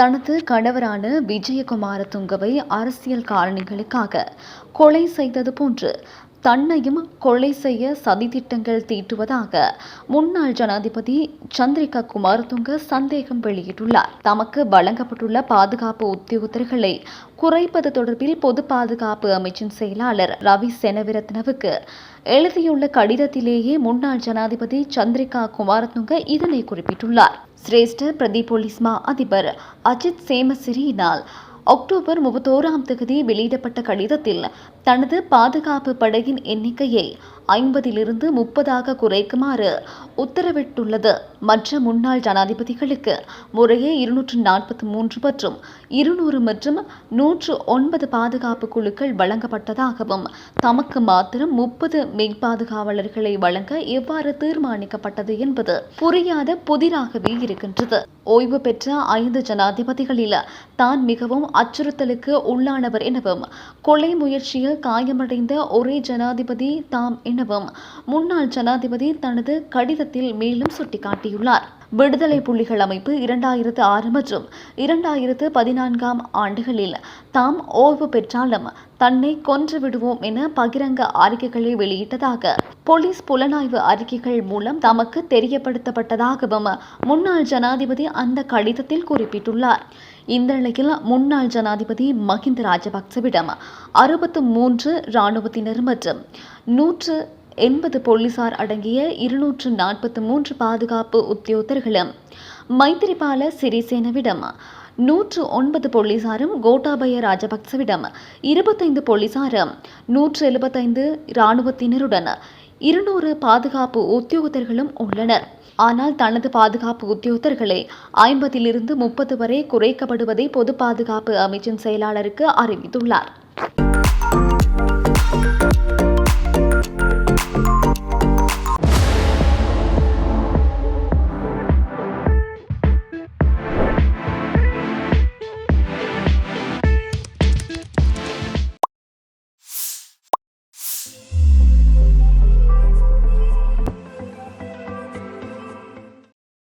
தனது கணவரான விஜயகுமார துங்கவை அரசியல் காரணிகளுக்காக கொலை செய்தது போன்று தன்னையும் கொலை செய்ய சதித்திட்டங்கள் தீட்டுவதாக முன்னாள் ஜனாதிபதி சந்திரிகா குமாரதுங்க சந்தேகம் வெளியிட்டுள்ளார். தமக்கு வழங்கப்பட்டுள்ள பாதுகாப்பு உத்தியோகத்தர்களை குறைப்பது தொடர்பில் பொது பாதுகாப்பு அமைச்சின் செயலாளர் ரவி செனவிரத்னவுக்கு எழுதியுள்ள கடிதத்திலேயே முன்னாள் ஜனாதிபதி சந்திரிகா குமாரதுங்க இதனை குறிப்பிட்டுள்ளார். சிரேஷ்ட பிரதி போலீஸ்மா அதிபர் அஜித் சேமசிறியினால் அக்டோபர் முப்பத்தோராம் தேதி வெளியிடப்பட்ட கடிதத்தில் தனது பாதுகாப்பு படையின் எண்ணிக்கையை ஐம்பதிலிருந்து முப்பதாக குறைக்குமாறு உத்தரவிட்டுள்ளது. மற்ற முன்னாள் ஜனாதிபதிகளுக்கு முறையே இருநூற்று நாற்பத்தி மூன்று மற்றும் இருநூறு மற்றும் நூற்று ஒன்பது பாதுகாப்பு குழுக்கள் வழங்கப்பட்டதாகவும் தமக்கு மாத்திரம் முப்பது மெய்பாதுகாவலர்களை வழங்க எவ்வாறு தீர்மானிக்கப்பட்டது என்பது புரியாத புதிராகவே இருக்கின்றது. ஓய்வு பெற்ற ஐந்து ஜனாதிபதிகளில் தான் மிகவும் அச்சுறுத்தலுக்கு உள்ளானவர் எனவும் கொலை முயற்சியில் காயமடைந்த ஒரே ஜனாதிபதி தாம் எனவும் முன்னாள் ஜனாதிபதி தனது கடிதத்தில் மேலும் சுட்டிக்காட்டியுள்ளார். விடுதலை புலிகள் அமைப்பு இரண்டாயிரத்து ஆறு மற்றும் இரண்டாயிரத்து பதினான்காம் ஆண்டுகளில் தாம் ஓய்வு பெற்றாலும் தன்னை கொன்று விடுவோம் என பகிரங்க அறிக்கைகளை வெளியிட்டதாக போலீஸ் புலனாய்வு அறிக்கைகள் மூலம் தமக்கு தெரியப்படுத்தப்பட்டதாகவும் முன்னாள் ஜனாதிபதி அந்த கடிதத்தில் குறிப்பிட்டுள்ளார். இந்த நிலையில் முன்னாள் ஜனாதிபதி மஹிந்த ராஜபக்சவிடம் அறுபத்து மூன்று இராணுவத்தினர் மற்றும் நூற்று எண்பது போலீசார் அடங்கிய இருநூற்று நாற்பத்தி மூன்று பாதுகாப்பு உத்தியோகத்தர்களும் மைத்திரிபால சிறிசேனவிடம் நூற்று ஒன்பது போலீசாரும் கோட்டாபய ராஜபக்சவிடம் இருபத்தைந்து போலீசாரும் நூற்று எழுபத்தைந்து இராணுவத்தினருடன் இருநூறு பாதுகாப்பு உத்தியோகத்தர்களும் உள்ளனர். ஆனால் தனது பாதுகாப்பு உத்தியோகத்தர்களை ஐம்பதிலிருந்து முப்பது வரை குறைக்கப்படுவதை பொது பாதுகாப்பு அமைச்சின் செயலாளருக்கு அறிவித்துள்ளார்.